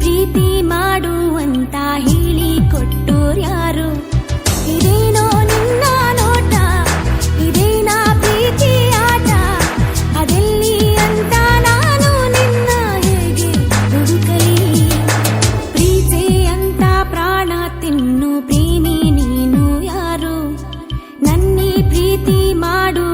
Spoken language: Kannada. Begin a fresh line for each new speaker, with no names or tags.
ಪ್ರೀತಿ ಮಾಡುವಂತ ಹೇಳಿ ಕೊಟ್ಟೋರ್ಯಾರು ಇದೇನೋ ನಿನ್ನ ನೋಟ, ಇದೇನಾ ಪ್ರೀತಿ ಆಟ? ಅದೆಲ್ಲಿ ಅಂತ ನಾನು ನಿನ್ನ ಹೇಗೆ ಹುಡುಕಲಿ? ಪ್ರೀತಿ ಅಂತ ಪ್ರಾಣ ತಿನ್ನು ಪ್ರೇಮಿ ನೀನು ಯಾರು? ನನ್ನಿ ಪ್ರೀತಿ ಮಾಡು